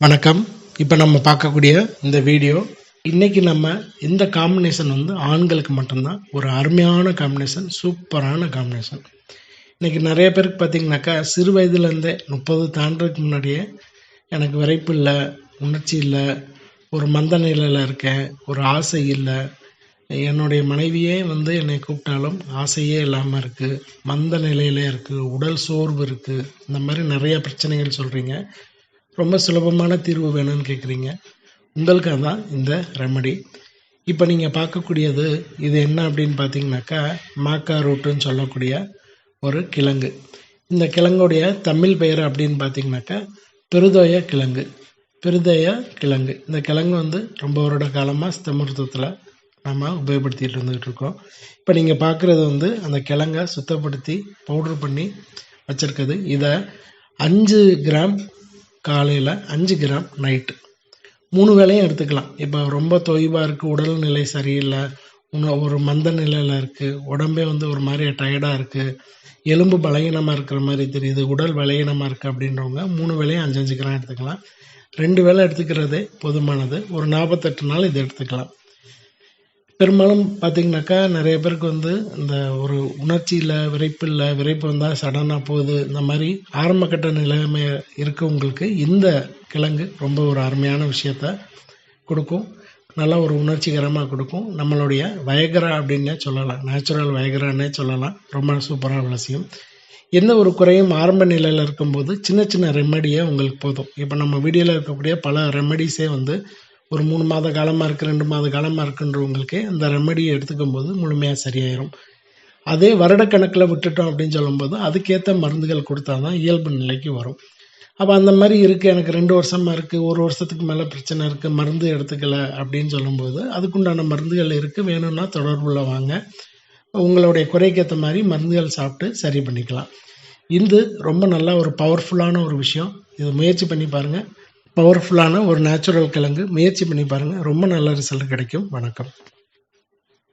வணக்கம். இப்போ நம்ம பார்க்கக்கூடிய இந்த வீடியோ இன்னைக்கு நம்ம இந்த காம்பினேஷன் வந்து ஆண்களுக்கு மட்டும்தான் ஒரு அருமையான காம்பினேஷன் சூப்பரான காம்பினேஷன் இன்னைக்கு நிறைய பேருக்கு பார்த்தீங்கன்னாக்கா சிறு வயதுலேருந்தே முப்பது தாண்டதுக்கு முன்னாடியே எனக்கு விரைப்பு இல்லை உணர்ச்சி இல்லை ஒரு மந்த நிலையில் இருக்கேன் ஒரு ஆசை இல்லை. என்னுடைய மனைவியே வந்து என்னை கூப்பிட்டாலும் ஆசையே இல்லாமல் இருக்குது மந்த நிலையிலே இருக்குது உடல் சோர்வு இருக்குது இந்த மாதிரி நிறைய பிரச்சனைகள் சொல்கிறீங்க ரொம்ப சுலபமான தீர்வு வேணும்னு கேட்குறீங்க உங்களுக்காக தான் இந்த ரெமடி இப்போ நீங்கள் பார்க்கக்கூடியது இது என்ன அப்படின்னு பார்த்தீங்கன்னாக்கா மாக்கா ரூட்டுன்னு சொல்லக்கூடிய ஒரு கிழங்கு. இந்த கிழங்குடைய தமிழ் பெயர் அப்படின்னு பார்த்தீங்கன்னாக்கா பெருதோய கிழங்கு. பெருதய கிழங்கு. இந்த கிழங்கு வந்து ரொம்ப வருட காலமாக சித்த நம்ம உபயோகப்படுத்திகிட்டு இருந்துகிட்டு இருக்கோம். இப்போ நீங்கள் பார்க்குறது வந்து அந்த கிழங்கை சுத்தப்படுத்தி பவுட்ரு பண்ணி வச்சுருக்குது இதை அஞ்சு கிராம் காலையில் அஞ்சு கிராம் நைட்டு மூணு வேளையும் எடுத்துக்கலாம். இப்போ ரொம்ப தொய்வாக இருக்குது உடல்நிலை சரியில்லை ஒரு மந்த நிலையில் இருக்குது உடம்பே வந்து ஒரு மாதிரி டயர்டாக இருக்குது எலும்பு பலகீனமாக இருக்கிற மாதிரி தெரியுது உடல் பலகீனமாக இருக்குது அப்படின்றவங்க மூணு வேளையும் அஞ்சு அஞ்சு கிராம் எடுத்துக்கலாம். ரெண்டு வேலை எடுத்துக்கிறதே போதுமானது. ஒரு நாற்பத்தெட்டு நாள் இதை எடுத்துக்கலாம். பெரும்பாலும் பார்த்தீங்கன்னாக்கா நிறைய பேருக்கு வந்து இந்த ஒரு உணர்ச்சி இல்லை விரைப்பு இல்லை விரைப்பு வந்தால் சடனாக போகுது இந்த மாதிரி ஆரம்பக்கட்ட நிலைமை இருக்கவங்களுக்கு இந்த கிழங்கு ரொம்ப ஒரு அருமையான விஷயத்த கொடுக்கும். நல்ல ஒரு உணர்ச்சிகரமாக கொடுக்கும். நம்மளுடைய வயகரா அப்படின்னே சொல்லலாம். நேச்சுரல் வயகரான்னே சொல்லலாம். ரொம்ப சூப்பரான அவசியம் எந்த ஒரு குறையும் ஆரம்ப நிலையில் இருக்கும்போது சின்ன சின்ன ரெமெடியே உங்களுக்கு போதும். இப்போ நம்ம வீடியோவில் இருக்கக்கூடிய பல ரெமெடிஸே வந்து ஒரு மூணு மாத காலமாக இருக்குது ரெண்டு மாத காலமாக இருக்குன்றவங்களுக்கு அந்த ரெமடியை எடுத்துக்கும் போது முழுமையாக சரியாயிரும். அதே வருடக்கணக்கில் விட்டுட்டோம் அப்படின்னு சொல்லும்போது அதுக்கேற்ற மருந்துகள் கொடுத்தா தான் இயல்பு நிலைக்கு வரும். அப்போ அந்த மாதிரி இருக்குது எனக்கு ரெண்டு வருஷமாக இருக்குது ஒரு வருஷத்துக்கு மேலே பிரச்சனை இருக்குது மருந்து எடுத்துக்கல அப்படின்னு சொல்லும்போது அதுக்குண்டான மருந்துகள் இருக்குது வேணும்னா தொடர்புள்ள வாங்க. உங்களுடைய குறைக்கேற்ற மாதிரி மருந்துகள் சாப்பிட்டு சரி பண்ணிக்கலாம். இது ரொம்ப நல்ல ஒரு பவர்ஃபுல்லான ஒரு விஷயம். இது முயற்சி பண்ணி பாருங்கள் பவர்ஃபுல்லான ஒரு நேச்சுரல் கிழங்கு. முயற்சி பண்ணி பாருங்கள் ரொம்ப நல்ல ரிசல்ட் கிடைக்கும். வணக்கம்.